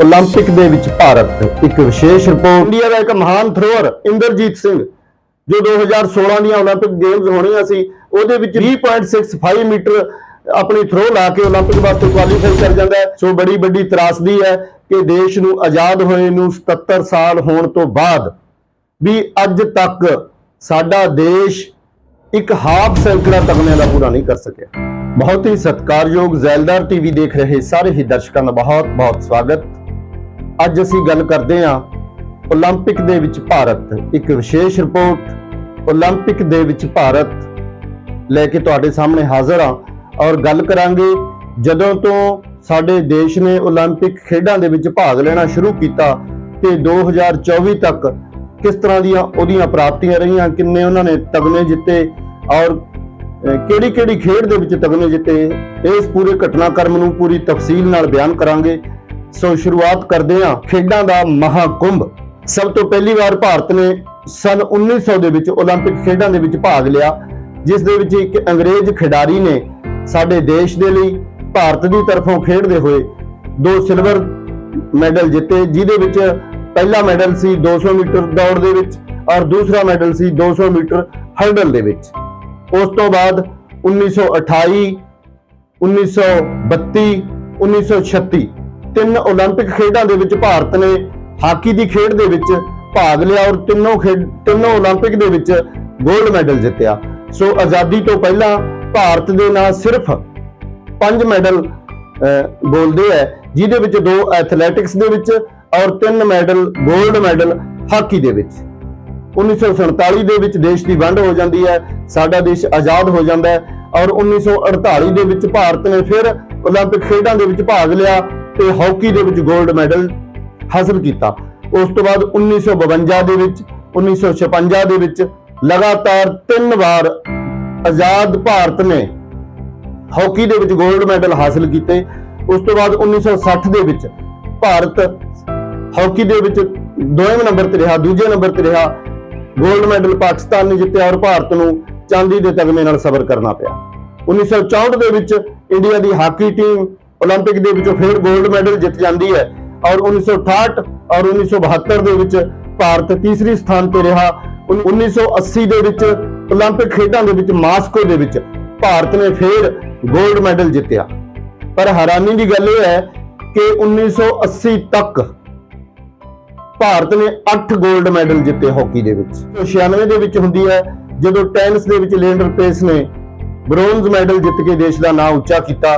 올림픽 ਦੇ ਵਿੱਚ ਭਾਰਤ ਇੱਕ ਵਿਸ਼ੇਸ਼ ਰਿਪੋਰਟ ਇੰਡੀਆ ਦਾ ਇੱਕ ਮਹਾਨ ਥਰੋਅਰ ਇੰਦਰਜੀਤ ਸਿੰਘ ਜੋ 2016 ਦੀਆਂ 올림픽 ਗੇਮਸ ਹੋਣੀਆਂ ਸੀ ਉਹਦੇ ਵਿੱਚ 20.65 ਮੀਟਰ ਆਪਣੀ ਥਰੋ ਲਾ ਕੇ 올림픽 ਵਾਸਤੇ ਕੁਆਲੀਫਾਈ ਕਰ ਜਾਂਦਾ ਹੈ ਸੋ ਬੜੀ ਵੱਡੀ ਤਰਾਸਦੀ ਹੈ ਕਿ ਦੇਸ਼ ਨੂੰ ਆਜ਼ਾਦ ਹੋਏ ਨੂੰ 77 ਸਾਲ ਹੋਣ ਤੋਂ ਬਾਅਦ ਵੀ ਅੱਜ ਤੱਕ ਸਾਡਾ ਦੇਸ਼ ਇੱਕ ਹਾਫ ਸੈਂਕੜਾ ਤਗਮਿਆਂ ਦਾ ਪੂਰਾ ਨਹੀਂ ਕਰ ਸਕਿਆ ਬਹੁਤ ਹੀ ਸਤਿਕਾਰਯੋਗ ਜ਼ੈਲਦਾਰ ਟੀਵੀ ਦੇਖ ਰਹੇ ਸਾਰੇ ਹੀ ਦਰਸ਼ਕਾਂ ਦਾ ਬਹੁਤ ਬਹੁਤ ਸਵਾਗਤ ਅੱਜ ਅਸੀਂ ਗੱਲ ਕਰਦੇ ਹਾਂ 올림픽 ਦੇ ਵਿੱਚ ਭਾਰਤ ਇੱਕ ਵਿਸ਼ੇਸ਼ ਰਿਪੋਰਟ 올림픽 ਦੇ ਵਿੱਚ ਭਾਰਤ ਲੈ ਕੇ ਤੁਹਾਡੇ ਸਾਹਮਣੇ ਹਾਜ਼ਰ ਹਾਂ ਔਰ ਗੱਲ ਕਰਾਂਗੇ ਜਦੋਂ ਤੋਂ ਸਾਡੇ ਦੇਸ਼ ਨੇ 올림픽 ਖੇਡਾਂ ਦੇ ਵਿੱਚ ਭਾਗ ਲੈਣਾ ਸ਼ੁਰੂ ਕੀਤਾ ਤੇ 2024 ਤੱਕ ਕਿਸ ਤਰ੍ਹਾਂ ਦੀਆਂ ਉਹਦੀਆਂ ਪ੍ਰਾਪਤੀਆਂ ਰਹੀਆਂ ਕਿੰਨੇ ਉਹਨਾਂ ਨੇ ਤਗਮੇ ਜਿੱਤੇ ਔਰ ਕਿਹੜੀ ਕਿਹੜੀ ਖੇਡ ਦੇ ਵਿੱਚ ਤਗਮੇ ਜਿੱਤੇ ਇਸ ਪੂਰੇ ਘਟਨਾਕ੍ਰਮ ਨੂੰ ਪੂਰੀ ਤਫਸੀਲ ਨਾਲ ਬਿਆਨ ਕਰਾਂਗੇ ਸੋ ਸ਼ੁਰੂਆਤ ਕਰਦੇ ਹਾਂ ਖੇਡਾਂ ਦਾ ਮਹਾਕੁੰਭ ਸਭ ਤੋਂ ਪਹਿਲੀ ਵਾਰ ਭਾਰਤ ਨੇ ਸਨ 1900 ਦੇ ਵਿੱਚ 올림픽 ਖੇਡਾਂ ਦੇ ਵਿੱਚ ਭਾਗ ਲਿਆ ਜਿਸ ਦੇ ਵਿੱਚ ਇੱਕ ਅੰਗਰੇਜ਼ ਖਿਡਾਰੀ ਨੇ ਸਾਡੇ ਦੇਸ਼ ਦੇ ਲਈ ਭਾਰਤ ਦੀ ਤਰਫੋਂ ਖੇਡਦੇ ਹੋਏ ਦੋ ਸਿਲਵਰ ਮੈਡਲ ਜਿੱਤੇ ਜਿਹਦੇ ਵਿੱਚ ਪਹਿਲਾ ਮੈਡਲ ਸੀ 200 ਮੀਟਰ ਦੌੜ ਦੇ ਵਿੱਚ ਔਰ ਦੂਸਰਾ ਮੈਡਲ ਸੀ 200 ਮੀਟਰ ਹਰਡਲ ਦੇ ਵਿੱਚ ਉਸ ਤੋਂ ਬਾਅਦ 1928 1932 1936 ਤਿੰਨ 올림픽 ਖੇਡਾਂ ਦੇ ਵਿੱਚ ਭਾਰਤ ਨੇ ਹਾਕੀ ਦੀ ਖੇਡ ਦੇ ਵਿੱਚ ਭਾਗ ਲਿਆ ਔਰ ਤਿੰਨੋਂ ਖੇਡ, ਤਿੰਨੋਂ 올림픽 ਦੇ ਵਿੱਚ 골ਡ ਮੈਡਲ ਜਿੱਤਿਆ। ਸੋ ਆਜ਼ਾਦੀ ਤੋਂ ਪਹਿਲਾਂ ਭਾਰਤ ਦੇ ਨਾਲ ਸਿਰਫ ਪੰਜ ਮੈਡਲ ਬੋਲਦੇ ਆ, ਜਿਹਦੇ ਵਿੱਚ ਦੋ ਐਥਲੈਟਿਕਸ ਦੇ ਵਿੱਚ ਔਰ ਤਿੰਨ ਮੈਡਲ 골ਡ ਮੈਡਲ ਹਾਕੀ ਦੇ ਵਿੱਚ। 1947 ਦੇ ਵਿੱਚ ਦੇਸ਼ ਦੀ ਵੰਡ ਹੋ ਜਾਂਦੀ ਹੈ, ਸਾਡਾ ਦੇਸ਼ ਆਜ਼ਾਦ ਹੋ ਜਾਂਦਾ ਹੈ ਔਰ 1948 ਦੇ ਵਿੱਚ ਭਾਰਤ ਨੇ ਫਿਰ 올림픽 ਖੇਡਾਂ ਦੇ ਵਿੱਚ ਭਾਗ ਲਿਆ। ਤੇ ਹਾਕੀ ਦੇ ਵਿੱਚ 골ਡ ਮੈਡਲ ਹਾਸਲ ਕੀਤਾ। ਉਸ ਤੋਂ ਬਾਅਦ 1952 ਦੇ ਵਿੱਚ 1956 ਦੇ ਵਿੱਚ ਲਗਾਤਾਰ ਤਿੰਨ ਵਾਰ ਆਜ਼ਾਦ ਭਾਰਤ ਨੇ ਹਾਕੀ ਦੇ ਵਿੱਚ 골ਡ ਮੈਡਲ ਹਾਸਲ ਕੀਤੇ। ਉਸ ਤੋਂ ਬਾਅਦ 1960 ਦੇ ਵਿੱਚ ਭਾਰਤ ਹਾਕੀ ਦੇ ਵਿੱਚ ਦੋਵੇਂ ਨੰਬਰ ਤੇ ਰਿਹਾ, ਦੂਜੇ ਨੰਬਰ ਤੇ ਰਿਹਾ। 골ਡ ਮੈਡਲ ਪਾਕਿਸਤਾਨ ਨੇ ਜਿੱਤਿਆ ਔਰ ਭਾਰਤ ਨੂੰ ਚਾਂਦੀ ਦੇ ਤਗਮੇ ਨਾਲ ਸਬਰ ਕਰਨਾ ਪਿਆ। 1964 ਦੇ ਵਿੱਚ ਇੰਡੀਆ ਦੀ ਹਾਕੀ ਟੀਮ ਓਲੰਪਿਕ ਦੇ ਵਿੱਚੋਂ ਫਿਰ 골ਡ ਮੈਡਲ ਜਿੱਤ ਜਾਂਦੀ ਹੈ ਔਰ 1968 ਔਰ 1972 ਦੇ ਵਿੱਚ ਭਾਰਤ ਤੀਸਰੀ ਸਥਾਨ ਤੇ ਰਿਹਾ। 1980 ਦੇ ਵਿੱਚ ਓਲੰਪਿਕ ਖੇਡਾਂ ਦੇ ਵਿੱਚ ਮਾਸਕੋ ਦੇ ਵਿੱਚ ਭਾਰਤ ਨੇ ਫਿਰ 골ਡ ਮੈਡਲ ਜਿੱਤਿਆ। ਪਰ ਹੈਰਾਨੀ ਦੀ ਗੱਲ ਇਹ ਹੈ ਕਿ 1980 ਤੱਕ ਭਾਰਤ ਨੇ 8 골ਡ ਮੈਡਲ ਜਿੱਤੇ ਹਾਕੀ ਦੇ ਵਿੱਚ। 96 ਦੇ ਵਿੱਚ ਹੁੰਦੀ ਹੈ, ਜਦੋਂ ਟੈਨਿਸ ਦੇ ਵਿੱਚ ਲੇਂਡਰ ਪੇਸ ਨੇ ਬ੍ਰੌਂਜ਼ ਮੈਡਲ ਜਿੱਤ ਕੇ ਦੇਸ਼ ਦਾ ਨਾਮ ਉੱਚਾ ਕੀਤਾ।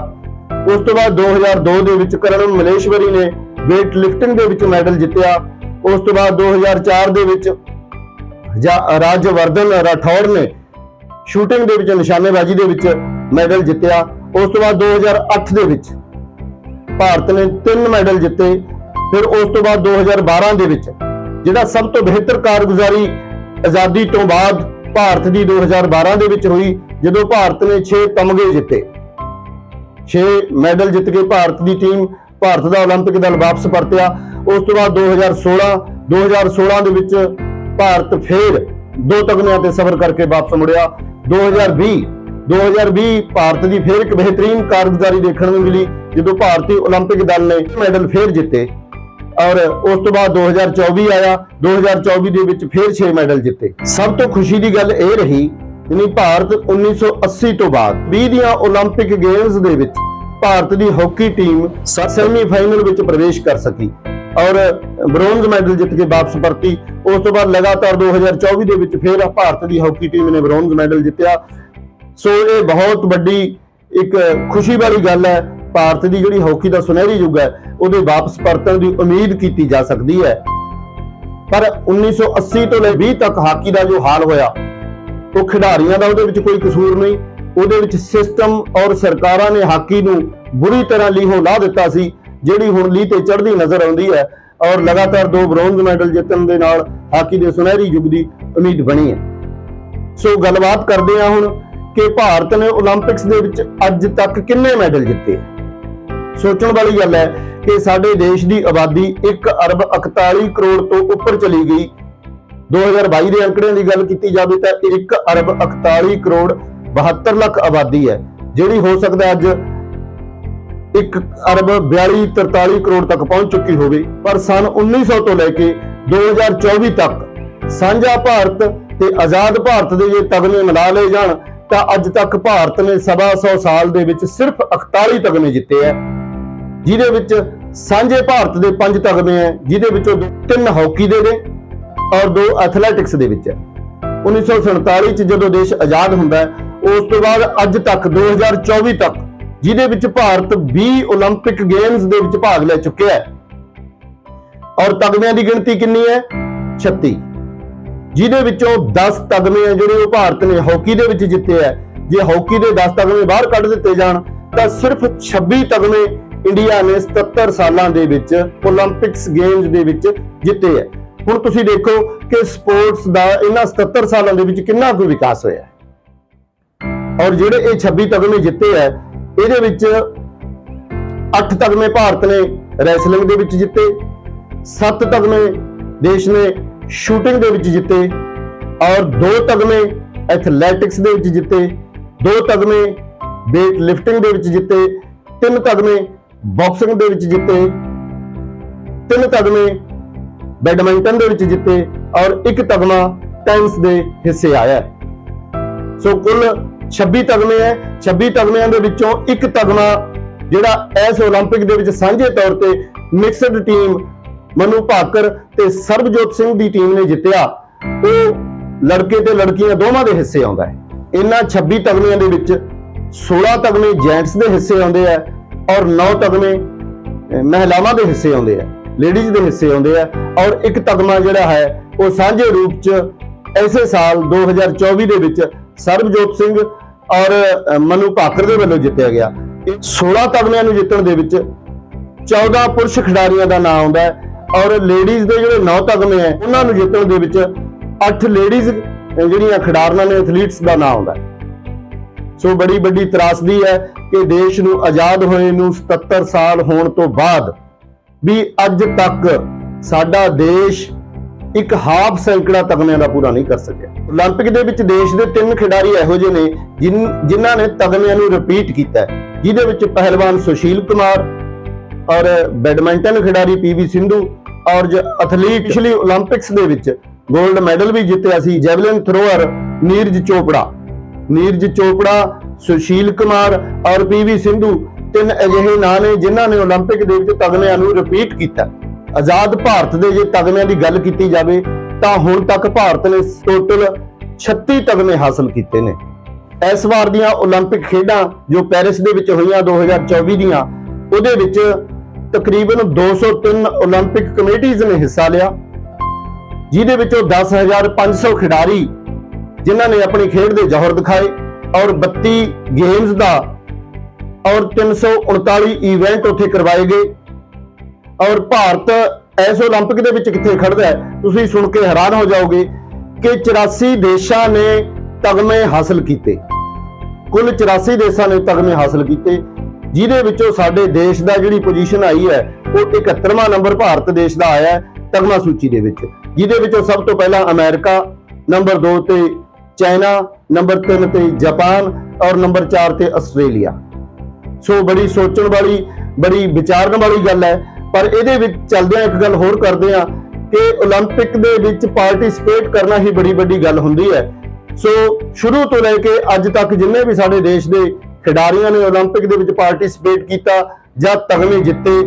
ਉਸ ਤੋਂ ਬਾਅਦ 2002 ਦੇ ਵਿੱਚ ਕਰਨ ਮਲੇਸ਼ਵਰੀ ਨੇ weight lifting ਦੇ ਵਿੱਚ ਮੈਡਲ ਜਿੱਤਿਆ। ਉਸ ਤੋਂ ਬਾਅਦ 2004 ਦੇ ਵਿੱਚ ਰਾਜਵਰਧਨ ਰਾਠੌੜ ਨੇ ਸ਼ੂਟਿੰਗ ਦੇ ਵਿੱਚ, ਨਿਸ਼ਾਨੇਬਾਜ਼ੀ ਦੇ ਵਿੱਚ ਮੈਡਲ ਜਿੱਤਿਆ। ਉਸ ਤੋਂ ਬਾਅਦ 2008 ਦੇ ਵਿੱਚ ਭਾਰਤ ਨੇ ਤਿੰਨ ਮੈਡਲ ਜਿੱਤੇ। ਫਿਰ ਉਸ ਤੋਂ ਬਾਅਦ 2012 ਦੇ ਵਿੱਚ ਜਿਹੜਾ ਸਭ ਤੋਂ ਬਿਹਤਰ ਕਾਰਗੁਜ਼ਾਰੀ ਆਜ਼ਾਦੀ ਤੋਂ ਬਾਅਦ ਭਾਰਤ ਦੀ 2012 ਦੇ ਵਿੱਚ ਹੋਈ, ਜਦੋਂ ਭਾਰਤ ਨੇ 6 ਤਮਗੇ ਜਿੱਤੇ। 6 ਮੈਡਲ ਜਿੱਤ ਕੇ ਭਾਰਤ ਦੀ ਟੀਮ ਭਾਰਤ ਦਾ 올림픽 ਦਲ ਵਾਪਸ ਪਰਤਿਆ ਉਸ ਤੋਂ ਬਾਅਦ 2016 2016 ਦੇ ਵਿੱਚ ਭਾਰਤ ਫੇਰ ਦੋ ਤਗਮਿਆਂ ਤੇ ਸਫ਼ਰ ਕਰਕੇ ਵਾਪਸ ਮੁੜਿਆ 2020 2020 ਭਾਰਤ ਦੀ ਫੇਰ ਇੱਕ ਬਿਹਤਰੀਨ ਕਾਰਗੁਜ਼ਾਰੀ ਦੇਖਣ ਨੂੰ ਮਿਲੀ ਜਦੋਂ ਭਾਰਤੀ 올림픽 ਦਲ ਨੇ ਮੈਡਲ ਫੇਰ ਜਿੱਤੇ ਔਰ ਉਸ ਤੋਂ ਬਾਅਦ 2024 ਆਇਆ 2024 ਦੇ ਵਿੱਚ ਫੇਰ 6 ਮੈਡਲ ਜਿੱਤੇ ਸਭ ਤੋਂ ਖੁਸ਼ੀ ਦੀ ਗੱਲ ਇਹ ਰਹੀ ਯਾਨੀ ਭਾਰਤ 1980 ਤੋਂ ਬਾਅਦ 20 ਦੀਆਂ 올림픽 ਗੇਮਸ ਦੇ ਵਿੱਚ ਭਾਰਤ ਦੀ ਹਾਕੀ ਟੀਮ ਸੈਮੀਫਾਈਨਲ ਵਿੱਚ ਪ੍ਰਵੇਸ਼ ਕਰ ਸਕੀ ਔਰ ਬ੍ਰੌਂਜ਼ ਮੈਡਲ ਜਿੱਤ ਕੇ ਵਾਪਸ ਪਰਤੀ ਉਸ ਤੋਂ ਬਾਅਦ ਲਗਾਤਾਰ 2024 ਦੇ ਵਿੱਚ ਫੇਰ ਭਾਰਤ ਦੀ ਹਾਕੀ ਟੀਮ ਨੇ ਬ੍ਰੌਂਜ਼ ਮੈਡਲ ਜਿੱਤਿਆ ਸੋ ਇਹ ਬਹੁਤ ਵੱਡੀ ਇੱਕ ਖੁਸ਼ੀ ਵਾਲੀ ਗੱਲ ਹੈ ਭਾਰਤ ਦੀ ਜਿਹੜੀ ਹਾਕੀ ਦਾ ਸੁਨਹਿਰੀ ਯੁੱਗ ਹੈ ਉਹਦੇ ਵਾਪਸ ਪਰਤਣ ਦੀ ਉਮੀਦ ਕੀਤੀ ਜਾ ਸਕਦੀ ਹੈ ਪਰ 1980 ਤੋਂ ਲੈ 20 ਤੱਕ ਹਾਕੀ ਦਾ ਜੋ ਹਾਲ ਹੋਇਆ ਉਹ ਖਿਡਾਰੀਆਂ ਦਾ ਉਹਦੇ ਵਿੱਚ ਕੋਈ ਕਸੂਰ ਨਹੀਂ। ਉਹਦੇ ਵਿੱਚ ਸਿਸਟਮ ਔਰ ਸਰਕਾਰਾਂ ਨੇ ਹਾਕੀ ਨੂੰ ਬੁਰੀ ਤਰ੍ਹਾਂ ਲੀਹੋਂ ਲਾ ਦਿੱਤਾ ਸੀ, ਜਿਹੜੀ ਹੁਣ ਲੀ ਤੇ ਚੜ੍ਹਦੀ ਨਜ਼ਰ ਆਉਂਦੀ ਹੈ। ਔਰ ਲਗਾਤਾਰ ਦੋ ਬ੍ਰੌਂਜ਼ ਮੈਡਲ ਜਿੱਤਣ ਦੇ ਨਾਲ ਹਾਕੀ ਦੇ ਸੁਨਹਿਰੀ ਯੁੱਗ ਦੀ ਉਮੀਦ ਬਣੀ ਹੈ। ਸੋ ਗੱਲਬਾਤ ਕਰਦੇ ਹਾਂ ਹੁਣ ਕਿ ਭਾਰਤ ਨੇ 올림픽ਸ ਦੇ ਵਿੱਚ ਅੱਜ ਤੱਕ ਕਿੰਨੇ ਮੈਡਲ ਜਿੱਤੇ ਸੋਚਣ ਵਾਲੀ ਗੱਲ ਹੈ ਕਿ ਸਾਡੇ ਦੇਸ਼ ਦੀ ਆਬਾਦੀ 1 ਅਰਬ 41 ਕਰੋੜ ਤੋਂ ਉੱਪਰ ਚਲੀ ਗਈ। 2022 ਦੇ ਅੰਕੜਿਆਂ ਦੀ ਗੱਲ ਕੀਤੀ ਜਾਵੇ ਤਾਂ 1 ਅਰਬ 41 ਕਰੋੜ 72 ਲੱਖ ਆਬਾਦੀ ਹੈ, ਜਿਹੜੀ ਹੋ ਸਕਦਾ ਅੱਜ 1 ਅਰਬ 42 43 ਕਰੋੜ ਤੱਕ ਪਹੁੰਚ ਚੁੱਕੀ ਹੋਵੇ। ਪਰ ਸਨ 1900 ਤੋਂ ਲੈ ਕੇ 2024 ਤੱਕ ਸਾਂਝਾ ਭਾਰਤ ਤੇ ਆਜ਼ਾਦ ਭਾਰਤ ਦੇ ਜੇ ਤਗਮੇ ਮਿਲਾ ਲਏ ਜਾਣ, ਤਾਂ ਅੱਜ ਤੱਕ ਭਾਰਤ ਨੇ ਸਵਾ ਸੌ ਸਾਲ ਦੇ ਵਿੱਚ ਸਿਰਫ 41 ਤਗਮੇ ਜਿੱਤੇ ਹੈ, ਜਿਹਦੇ ਵਿੱਚ ਸਾਂਝੇ ਭਾਰਤ ਦੇ ਪੰਜ ਤਗਮੇ ਹੈ, ਜਿਹਦੇ ਵਿੱਚੋਂ ਦੋ- ਤਿੰਨ ਹਾਕੀ ਦੇ ਨੇ ਔਰ ਦੋ ਐਥਲੈਟਿਕਸ ਦੇ ਵਿੱਚ। ਹੈ 1947 ਚ ਜਦੋਂ ਦੇਸ਼ ਆਜ਼ਾਦ ਹੁੰਦਾ ਹੈ ਉਸ ਤੋਂ ਬਾਅਦ ਅੱਜ ਤੱਕ 2024 ਤੱਕ, ਜਿਹਦੇ ਵਿੱਚ ਭਾਰਤ 20 올림픽 ਗੇਮਸ ਦੇ ਵਿੱਚ ਭਾਗ ਲੈ ਚੁੱਕਿਆ ਹੈ। ਔਰ ਤਗਮਿਆਂ ਦੀ ਗਿਣਤੀ ਕਿੰਨੀ ਹੈ? 36 ਜਿਹਦੇ ਵਿੱਚੋਂ 10 ਤਗਮੇ ਹੈ ਜਿਹੜੇ ਉਹ ਭਾਰਤ ਨੇ ਹਾਕੀ ਦੇ ਵਿੱਚ ਜਿੱਤੇ ਹੈ, ਜੇ ਹਾਕੀ ਦੇ 10 ਤਗਮੇ ਬਾਹਰ ਕੱਢ ਦਿੱਤੇ ਜਾਣ, ਤਾਂ ਸਿਰਫ 26 ਤਗਮੇ ਇੰਡੀਆ ਨੇ 77 ਸਾਲਾਂ ਦੇ ਵਿੱਚ 올림픽ਸ ਗੇਮਸ ਦੇ ਵਿੱਚ ਜਿੱਤੇ ਹੈ। ਹੁਣ ਤੁਸੀਂ ਦੇਖੋ ਕਿ ਸਪੋਰਟਸ ਦਾ ਇਹਨਾਂ 77 ਸਾਲਾਂ ਦੇ ਵਿੱਚ ਕਿੰਨਾ ਕੁ ਵਿਕਾਸ ਹੋਇਆ ਹੈ। ਔਰ ਜਿਹੜੇ ਇਹ 26 ਤਗਮੇ ਜਿੱਤੇ ਹੈ, ਇਹਦੇ ਵਿੱਚ 8 ਤਗਮੇ ਭਾਰਤ ਨੇ ਰੈਸਲਿੰਗ ਦੇ ਵਿੱਚ ਜਿੱਤੇ 7 ਤਗਮੇ ਦੇਸ਼ ਨੇ ਸ਼ੂਟਿੰਗ ਦੇ ਵਿੱਚ ਜਿੱਤੇ, ਔਰ 2 ਤਗਮੇ ਐਥਲੈਟਿਕਸ ਦੇ ਵਿੱਚ ਜਿੱਤੇ 2 ਤਗਮੇ weight ਲਿਫਟਿੰਗ ਦੇ ਵਿੱਚ ਜਿੱਤੇ 3 ਤਗਮੇ ਬਾਕਸਿੰਗ ਦੇ ਵਿੱਚ ਜਿੱਤੇ 3 ਤਗਮੇ ਬੈਡਮਿੰਟਨ ਦੇ ਵਿੱਚ ਜਿੱਤੇ ਔਰ ਇੱਕ ਤਗਮਾ ਟੈਨਿਸ ਦੇ ਹਿੱਸੇ ਆਇਆ ਹੈ। ਸੋ ਕੁੱਲ 26 ਤਗਮੇ ਹੈ 26 ਤਗਮਿਆਂ ਦੇ ਵਿੱਚੋਂ ਇੱਕ ਤਗਮਾ ਜਿਹੜਾ ਇਸ 올림픽 ਦੇ ਵਿੱਚ ਸਾਂਝੇ ਤੌਰ ਤੇ ਮਿਕਸਡ ਟੀਮ ਮਨੂ ਭਾਕਰ ਤੇ ਸਰਬਜੋਤ ਸਿੰਘ ਦੀ ਟੀਮ ਨੇ ਜਿੱਤਿਆ ਉਹ ਲੜਕੇ ਤੇ ਲੜਕੀਆਂ ਦੋਵਾਂ ਦੇ ਹਿੱਸੇ ਆਉਂਦਾ ਹੈ ਇਹਨਾਂ 26 ਤਗਮਿਆਂ ਦੇ ਵਿੱਚ 16 ਤਗਮੇ ਜੈਂਟਸ ਦੇ ਹਿੱਸੇ ਆਉਂਦੇ ਆ ਔਰ 9 ਤਗਮੇ ਅਹ, ਮਹਿਲਾਵਾਂ ਦੇ ਹਿੱਸੇ ਆਉਂਦੇ ਆ ਲੇਡੀਜ਼ ਦੇ ਹਿੱਸੇ ਆਉਂਦੇ ਆ। ਔਰ ਇੱਕ ਤਗਮਾ ਜਿਹੜਾ ਹੈ, ਉਹ ਸਾਂਝੇ ਰੂਪ ਚ ਐਸੇ ਸਾਲ 2024 ਦੇ ਵਿੱਚ ਸਰਬਜੋਤ ਸਿੰਘ ਔਰ ਮਨੂ ਭਾਕਰ ਦੇ ਵੱਲੋਂ ਜਿੱਤਿਆ ਗਿਆ। ਇਹ 16 ਤਗਮਿਆਂ ਨੂੰ ਜਿੱਤਣ ਦੇ ਵਿੱਚ 14 ਪੁਰਸ਼ ਖਿਡਾਰੀਆਂ ਦਾ ਨਾਮ ਆਉਂਦਾ ਹੈ। ਔਰ ਲੇਡੀਜ਼ ਦੇ ਜਿਹੜੇ 9 ਤਗਮੇ ਹੈ, ਉਹਨਾਂ ਨੂੰ ਜਿੱਤਣ ਦੇ ਵਿੱਚ 8 ਲੇਡੀਜ਼ ਜਿਹੜੀਆਂ ਖਿਡਾਰਨਾਂ ਨੇ ਐਥਲੀਟਸ ਦਾ ਨਾਮ ਆਉਂਦਾ ਸੋ ਬੜੀ ਵੱਡੀ ਤਰਾਸਦੀ ਹੈ ਕਿ ਦੇਸ਼ ਨੂੰ ਆਜ਼ਾਦ ਹੋਏ ਨੂੰ 77 ਸਾਲ ਹੋਣ ਤੋਂ ਬਾਅਦ ਵੀ ਅੱਜ ਤੱਕ ਸਾਡਾ ਦੇਸ਼ ਇੱਕ ਹਾਫ ਸੈਂਕੜਾ ਤਗਮਿਆਂ ਦਾ ਪੂਰਾ ਨਹੀਂ ਕਰ ਸਕਿਆ। 올림픽 ਦੇ ਵਿੱਚ ਦੇਸ਼ ਦੇ ਤਿੰਨ ਖਿਡਾਰੀ ਇਹੋ ਜਿਹੇ ਨੇ ਜਿਨ੍ਹਾਂ ਨੇ ਤਗਮਿਆਂ ਨੂੰ ਰਿਪੀਟ ਕੀਤਾ ਹੈ। ਜਿਹਦੇ ਵਿੱਚ ਪਹਿਲਵਾਨ ਸੁਸ਼ੀਲ ਕੁਮਾਰ ਔਰ ਬੈਡਮਿੰਟਨ ਖਿਡਾਰੀ ਪੀਵੀ ਸਿੰਧੂ ਔਰ ਐਥਲੀਟ ਪਿਛਲੀ 올림픽ਸ ਦੇ ਵਿੱਚ 골ਡ ਮੈਡਲ ਵੀ ਜਿੱਤਿਆ ਸੀ ਜੈਵਲਿਨ ਥਰੋਅਰ, ਨੀਰਜ ਚੋਪੜਾ। ਨੀਰਜ ਚੋਪੜਾ, ਸੁਸ਼ੀਲ ਕੁਮਾਰ ਔਰ ਪੀਵੀ ਸਿੰਧੂ ਤਿੰਨ ਅਜਿਹੇ ਨਾਂ ਨੇ ਜਿਨ੍ਹਾਂ ਨੇ 올림픽 ਦੇ ਵਿੱਚ ਤਗਮਿਆਂ ਨੂੰ ਰਿਪੀਟ ਕੀਤਾ ਆਜ਼ਾਦ ਭਾਰਤ ਦੇ ਜੇ ਤਗਮਿਆਂ ਦੀ ਗੱਲ ਕੀਤੀ ਜਾਵੇ ਤਾਂ ਹੁਣ ਤੱਕ ਭਾਰਤ ਨੇ ਟੋਟਲ 36 ਤਗਮੇ ਹਾਸਲ ਕੀਤੇ ਨੇ ਇਸ ਵਾਰ ਦੀਆਂ 올림픽 ਖੇਡਾਂ ਜੋ ਪੈਰਿਸ ਦੇ ਵਿੱਚ ਹੋਈਆਂ 2024 ਦੀਆਂ ਉਹਦੇ ਵਿੱਚ ਤਕਰੀਬਨ 203 올림픽 ਕਮੇਟੀਆਂ ਨੇ ਹਿੱਸਾ ਲਿਆ ਜਿਹਦੇ ਵਿੱਚੋਂ 10500 ਖਿਡਾਰੀ ਜਿਨ੍ਹਾਂ ਨੇ ਆਪਣੀ ਖੇਡ ਦੇ ਜੌਹਰ ਦਿਖਾਏ ਔਰ 32 ਗੇਮਸ ਦਾ ਔਰ 339 ਇਵੈਂਟ ਉੱਥੇ ਕਰਵਾਏ ਗਏ ਔਰ ਭਾਰਤ ਇਸ 올림픽 ਦੇ ਵਿੱਚ ਕਿੱਥੇ ਖੜਦਾ ਹੈ ਤੁਸੀਂ ਸੁਣ ਕੇ ਹੈਰਾਨ ਹੋ ਜਾਓਗੇ ਕਿ 84 ਦੇਸ਼ਾਂ ਨੇ ਤਗਮੇ ਹਾਸਲ ਕੀਤੇ ਕੁੱਲ 84 ਦੇਸ਼ਾਂ ਨੇ ਤਗਮੇ ਹਾਸਲ ਕੀਤੇ ਜਿਹਦੇ ਵਿੱਚੋਂ ਸਾਡੇ ਦੇਸ਼ ਦਾ ਜਿਹੜੀ ਪੋਜੀਸ਼ਨ ਆਈ ਹੈ ਉਹ 71ਵਾਂ ਨੰਬਰ ਭਾਰਤ ਦੇਸ਼ ਦਾ ਆਇਆ ਹੈ ਤਗਮਾ ਸੂਚੀ ਦੇ ਵਿੱਚ ਜਿਹਦੇ ਵਿੱਚੋਂ ਸਭ ਤੋਂ ਪਹਿਲਾਂ ਅਮਰੀਕਾ ਨੰਬਰ 2 ਤੇ ਚਾਈਨਾ ਨੰਬਰ 3 ਤੇ ਜਾਪਾਨ ਔਰ ਨੰਬਰ 4 ਤੇ ਆਸਟ੍ਰੇਲੀਆ ਸੋ ਬੜੀ ਸੋਚਣ ਵਾਲੀ ਬੜੀ ਵਿਚਾਰਨ ਵਾਲੀ ਗੱਲ ਹੈ ਪਰ ਇਹਦੇ ਵਿੱਚ ਚੱਲਦਿਆਂ ਇੱਕ ਗੱਲ ਹੋਰ ਕਰਦੇ ਆ ਕਿ 올림픽 ਦੇ ਵਿੱਚ ਪਾਰਟਿਸਿਪੇਟ ਕਰਨਾ ਹੀ ਬੜੀ ਵੱਡੀ ਗੱਲ ਹੁੰਦੀ ਹੈ ਸੋ ਸ਼ੁਰੂ ਤੋਂ ਲੈ ਕੇ ਅੱਜ ਤੱਕ ਜਿੰਨੇ ਵੀ ਸਾਡੇ ਦੇਸ਼ ਦੇ ਖਿਡਾਰੀਆਂ ਨੇ 올림픽 ਦੇ ਵਿੱਚ ਪਾਰਟਿਸਿਪੇਟ ਕੀਤਾ ਜਾਂ ਤਗਮੇ ਜਿੱਤੇ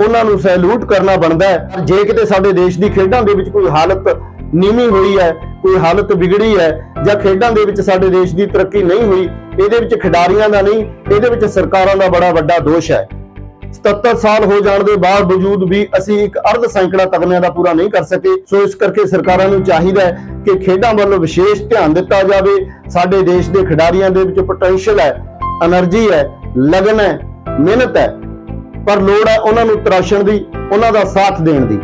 ਉਹਨਾਂ ਨੂੰ ਸੈਲੂਟ ਕਰਨਾ ਬਣਦਾ ਹੈ ਪਰ ਜੇ ਕਿਤੇ ਸਾਡੇ ਦੇਸ਼ ਦੀ ਖੇਡਾਂ ਦੇ ਵਿੱਚ ਕੋਈ ਹਾਲਤ ਨੀਵੀਂ ਹੋਈ ਹੈ ਕੋਈ ਹਾਲਤ ਵਿਗੜੀ ਹੈ ਜਾਂ ਖੇਡਾਂ ਦੇ ਵਿੱਚ ਸਾਡੇ ਦੇਸ਼ ਦੀ ਤਰੱਕੀ ਨਹੀਂ ਹੋਈ ਇਹਦੇ ਵਿੱਚ ਖਿਡਾਰੀਆਂ ਦਾ ਨਹੀਂ, ਇਹਦੇ ਵਿੱਚ ਸਰਕਾਰਾਂ ਦਾ ਬੜਾ ਵੱਡਾ ਦੋਸ਼ ਹੈ। 77 ਸਾਲ ਹੋ ਜਾਣ ਦੇ ਬਾਅਦ ਵਜੂਦ ਵੀ ਅਸੀਂ ਇੱਕ ਅਰਧ ਸੈਂਕੜਾ ਤਗਮਿਆਂ ਦਾ ਪੂਰਾ ਨਹੀਂ ਕਰ ਸਕੇ। ਸੋ ਇਸ ਕਰਕੇ ਸਰਕਾਰਾਂ ਨੂੰ ਚਾਹੀਦਾ ਹੈ ਕਿ ਖੇਡਾਂ ਵੱਲੋਂ ਵਿਸ਼ੇਸ਼ ਧਿਆਨ ਦਿੱਤਾ ਜਾਵੇ। ਸਾਡੇ ਦੇਸ਼ ਦੇ ਖਿਡਾਰੀਆਂ ਦੇ ਵਿੱਚ ਪੋਟੈਂਸ਼ੀਅਲ ਹੈ એનર્ਜੀ ਹੈ, ਲਗਨ ਹੈ, ਮਿਹਨਤ ਹੈ। ਪਰ ਲੋੜ ਹੈ ਉਹਨਾਂ ਨੂੰ ਤਰਾਸ਼ਣ ਦੀ, ਉਹਨਾਂ ਦਾ ਸਾਥ ਦੇਣ ਦੀ।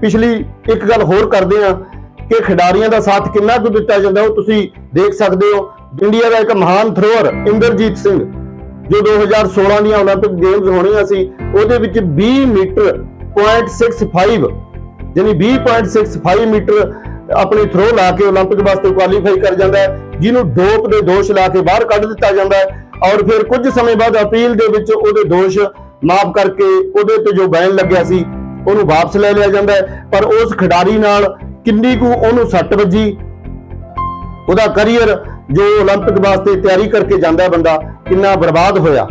ਪਿਛਲੀ ਇੱਕ ਗੱਲ ਹੋਰ ਕਰਦੇ ਆ ਕਿ ਖਿਡਾਰੀਆਂ ਦਾ ਸਾਥ ਕਿੰਨਾ ਕੁ ਦਿੱਤਾ ਜਾਂਦਾ ਉਹ ਤੁਸੀਂ ਦੇਖ ਸਕਦੇ ਹੋ। ਇੰਡੀਆ ਦਾ ਇੱਕ ਮਹਾਨ ਥਰੋਅਰ ਇੰਦਰਜੀਤ ਸਿੰਘ ਜੋ 2016 ਦੀਆਂ 올림픽 ਗੇਮਸ ਹੋਣੀਆਂ ਸੀ ਉਹਦੇ ਵਿੱਚ 20 ਮੀਟਰ 0.65 ਯਾਨੀ 20.65 ਮੀਟਰ ਆਪਣੀ ਥਰੋ ਲਾ ਕੇ 올림픽 ਵਾਸਤੇ ਕੁਆਲੀਫਾਈ ਕਰ ਜਾਂਦਾ ਹੈ ਜਿਹਨੂੰ ਡੋਪ ਦੇ ਦੋਸ਼ ਲਾ ਕੇ ਬਾਹਰ ਕੱਢ ਦਿੱਤਾ ਜਾਂਦਾ ਹੈ ਔਰ ਫਿਰ ਕੁਝ ਸਮੇਂ ਬਾਅਦ ਅਪੀਲ ਦੇ ਵਿੱਚ ਉਹਦੇ ਦੋਸ਼ ਮਾਫ ਕਰਕੇ ਉਹਦੇ ਤੇ ਜੋ ਬੈਨ ਲੱਗਿਆ ਸੀ ਉਹਨੂੰ ਵਾਪਸ ਲੈ ਲਿਆ ਜਾਂਦਾ ਹੈ ਪਰ ਉਸ ਖਿਡਾਰੀ ਨਾਲ ਕਿੰਨੀ ਕੁ ਉਹਨੂੰ ਸੱਟ ਵੱਜੀ ਉਹਦਾ ਕੈਰੀਅਰ ਜੋ 올림픽 ਵਾਸਤੇ ਤਿਆਰੀ ਕਰਕੇ ਜਾਂਦਾ ਹੈ ਬੰਦਾ ਕਿੰਨਾ ਬਰਬਾਦ ਹੋਇਆ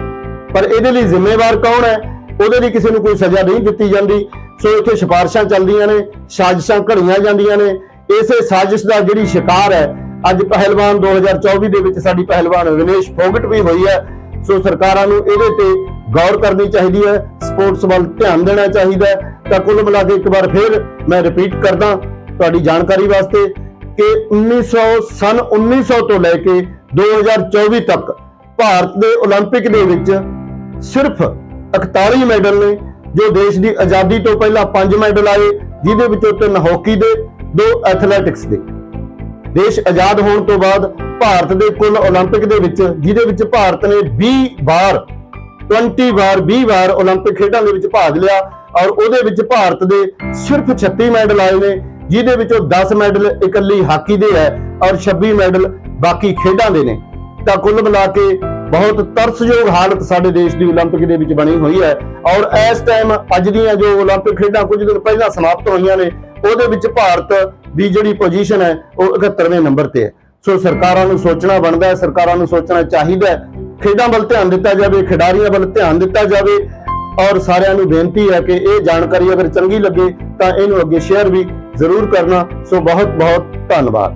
ਪਰ ਇਹਦੇ ਲਈ ਜ਼ਿੰਮੇਵਾਰ ਕੌਣ ਹੈ ਉਹਦੇ ਲਈ ਕਿਸੇ ਨੂੰ ਕੋਈ ਸਜ਼ਾ ਨਹੀਂ ਦਿੱਤੀ ਜਾਂਦੀ ਸੋ ਇੱਥੇ ਸਿਫਾਰਿਸ਼ਾਂ ਚੱਲਦੀਆਂ ਨੇ ਸਾਜ਼ਿਸ਼ਾਂ ਘੜੀਆਂ ਜਾਂਦੀਆਂ ਨੇ ਇਸੇ ਸਾਜ਼ਿਸ਼ ਦਾ ਜਿਹੜੀ ਸ਼ਿਕਾਰ ਹੈ ਅੱਜ ਪਹਿਲਵਾਨ 2024 ਦੇ ਵਿੱਚ ਸਾਡੀ ਪਹਿਲਵਾਨ ਵਿਨੇਸ਼ ਫੋਗਟ ਵੀ ਹੋਈ ਹੈ ਸੋ ਸਰਕਾਰਾਂ ਨੂੰ ਇਹਦੇ ਤੇ ਗੌਰ ਕਰਨੀ ਚਾਹੀਦੀ ਹੈ ਸਪੋਰਟਸ ਵੱਲ ਧਿਆਨ ਦੇਣਾ ਚਾਹੀਦਾ ਹੈ ਤਾਂ ਕੁੱਲ ਮਿਲਾ ਕੇ ਇੱਕ ਵਾਰ ਫਿਰ ਮੈਂ ਰਿਪੀਟ ਕਰਦਾ ਤੁਹਾਡੀ ਜਾਣਕਾਰੀ ਵਾਸਤੇ ਕਿ 1900 ਸਨ 1900 ਤੋਂ ਲੈ ਕੇ 2024 ਤੱਕ ਭਾਰਤ ਦੇ 올림픽 ਦੇ ਵਿੱਚ ਸਿਰਫ 41 ਮੈਡਲ ਨੇ ਜੋ ਦੇਸ਼ ਦੀ ਆਜ਼ਾਦੀ ਤੋਂ ਪਹਿਲਾਂ 5 ਮੈਡਲ ਆਏ ਜਿਹਦੇ ਵਿੱਚੋਂ ਤਿੰਨ ਹਾਕੀ ਦੇ ਦੋ ਐਥਲੈਟਿਕਸ ਦੇ ਦੇਸ਼ ਆਜ਼ਾਦ ਹੋਣ ਤੋਂ ਬਾਅਦ ਭਾਰਤ ਦੇ ਕੁੱਲ 올림픽 ਦੇ ਵਿੱਚ ਜਿਹਦੇ ਵਿੱਚ ਭਾਰਤ ਨੇ 20 ਵਾਰ 20 ਵਾਰ 20 ਵਾਰ 올림픽 ਖੇਡਾਂ ਦੇ ਵਿੱਚ ਭਾਗ ਲਿਆ ਔਰ ਉਹਦੇ ਵਿੱਚ ਭਾਰਤ ਦੇ ਸਿਰਫ 36 ਮੈਡਲ ਆਏ ਨੇ ਜਿਹਦੇ ਵਿੱਚੋਂ 10 ਮੈਡਲ ਇਕੱਲੀ ਹਾਕੀ ਦੇ ਹੈ ਔਰ 26 ਮੈਡਲ ਬਾਕੀ ਖੇਡਾਂ ਦੇ ਨੇ ਤਾਂ ਕੁੱਲ ਮਿਲਾ ਕੇ ਬਹੁਤ ਤਰਸਯੋਗ ਹਾਲਤ ਸਾਡੇ ਦੇਸ਼ ਦੀ 올림픽 ਦੇ ਵਿੱਚ ਬਣੀ ਹੋਈ ਹੈ ਔਰ ਇਸ ਟਾਈਮ ਅੱਜ ਦੀਆਂ ਜੋ 올림픽 ਖੇਡਾਂ ਕੁਝ ਦਿਨ ਪਹਿਲਾਂ ਸਮਾਪਤ ਹੋਈਆਂ ਨੇ ਉਹਦੇ ਵਿੱਚ ਭਾਰਤ ਦੀ ਜਿਹੜੀ ਪੋਜੀਸ਼ਨ ਹੈ ਉਹ 71ਵੇਂ ਨੰਬਰ ਤੇ ਹੈ ਸੋ ਸਰਕਾਰਾਂ ਨੂੰ ਸੋਚਣਾ ਬਣਦਾ ਹੈ ਸਰਕਾਰਾਂ ਨੂੰ ਸੋਚਣਾ ਚਾਹੀਦਾ ਹੈ ਖੇਡਾਂ ਵੱਲ ਧਿਆਨ ਦਿੱਤਾ ਜਾਵੇ ਖਿਡਾਰੀਆਂ ਵੱਲ ਧਿਆਨ ਦਿੱਤਾ ਜਾਵੇ ਔਰ ਸਾਰਿਆਂ ਨੂੰ ਬੇਨਤੀ ਹੈ ਕਿ ਇਹ ਜਾਣਕਾਰੀ ਅਗਰ ਚੰਗੀ ਲੱਗੇ ਤਾਂ ਇਹਨੂੰ ਅੱਗੇ ਸ਼ੇਅਰ ਵੀ ਜ਼ਰੂਰ ਕਰਨਾ। ਸੋ ਬਹੁਤ ਬਹੁਤ ਧੰਨਵਾਦ।